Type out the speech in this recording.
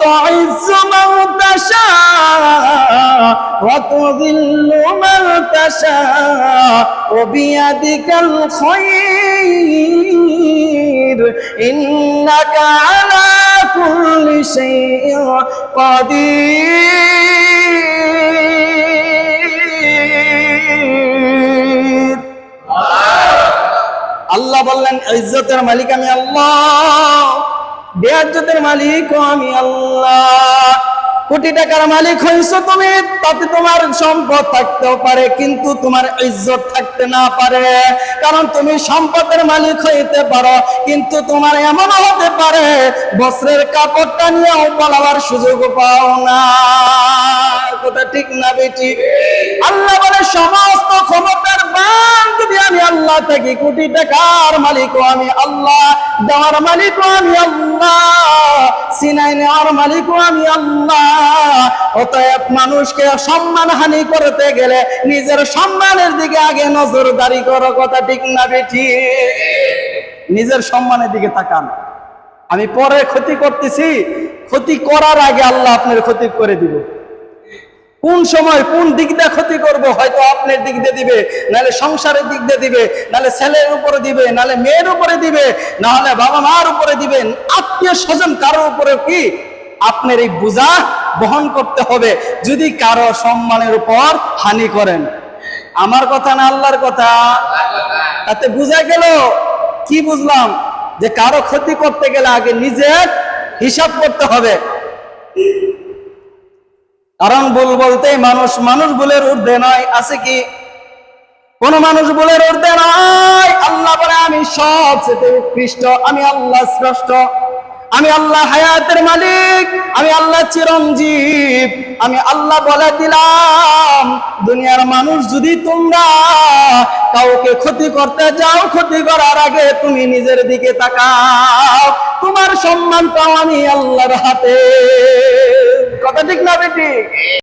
تعز من تشاء وتذل من تشاء وبيدك الخير إنك على كل شيء قدير আল্লাহ বললেন ইজ্জতের মালিক আমি আল্লাহ বেআজ্জতের মালিক আমি আল্লাহ। কোটি টাকার মালিক হয়েছো তুমি, তাতে তোমার সম্পদ থাকতেও পারে, কিন্তু তোমার ইজ্জত থাকতে না পারে। কারণ তুমি সম্পদের মালিক হইতে পারো, কিন্তু তোমার এমন হতে পারে, বস্ত্রের কাপড়টা নিয়েও পালাবার সুযোগ পাও না। কথা ঠিক না বেটি? আল্লাহ বলে সমস্ত ক্ষমতার বান যদি আমি আল্লাহ থাকি কোটি টাকার মালিকও আমি আল্লাহ, দেওয়ার মালিকও আমি আল্লাহ, সিনাই নেওয়ার মালিকও আমি আল্লাহ। অতএব মানুষকে সম্মান হানি করতে গেলে নিজের সম্মানের দিকে আগে নজরদারি করো, কথা ঠিক না বেটি নিজের সম্মানের দিকে তাকান। আমি পরে ক্ষতি করতেছি, ক্ষতি করার আগে আল্লাহ আপনার ক্ষতি করে দিব। কোন সময় কোন দিক দিয়ে ক্ষতি করব, হয়তো আপনার দিক দিয়ে দিবে, নাহলে সংসারের দিক দিয়ে দিবে, নাহলে ছেলের উপরে দিবে, নাহলে মেয়ের উপরে দিবে, নাহলে বাবা মার উপরে দিবেন আত্মীয় স্বজন কারোর উপরে কি? আপনার এই বোঝা বহন করতে হবে, যদি কারও সম্মানের উপর হানি করেন। আমার কথা না আল্লাহর কথা? তাতে বোঝা গেল, কি বুঝলাম? যে কারও ক্ষতি করতে গেলে আগে নিজের হিসাব করতে হবে। কারণ ভুল বলতেই মানুষ মানুষ ভুলের ঊর্ধ্বে নয় আছে কি? কোন মানুষ ভুলের ঊর্ধ্বে নয় আল্লাহ বলে, আমি সবচেয়ে উৎকৃষ্ট, আমি আল্লাহ শ্রেষ্ঠ আমি আল্লাহ হায়াতের মালিক, আমি আল্লাহ চিরঞ্জীব, আমি আল্লাহ বলে দিলাম, দুনিয়ার মানুষ যদি তোমরা কাউকে ক্ষতি করতে যাও, ক্ষতি করার আগে তুমি নিজের দিকে তাকাও, তোমার সম্মানটাও আমি আল্লাহর হাতে। কথা ঠিক না বেটি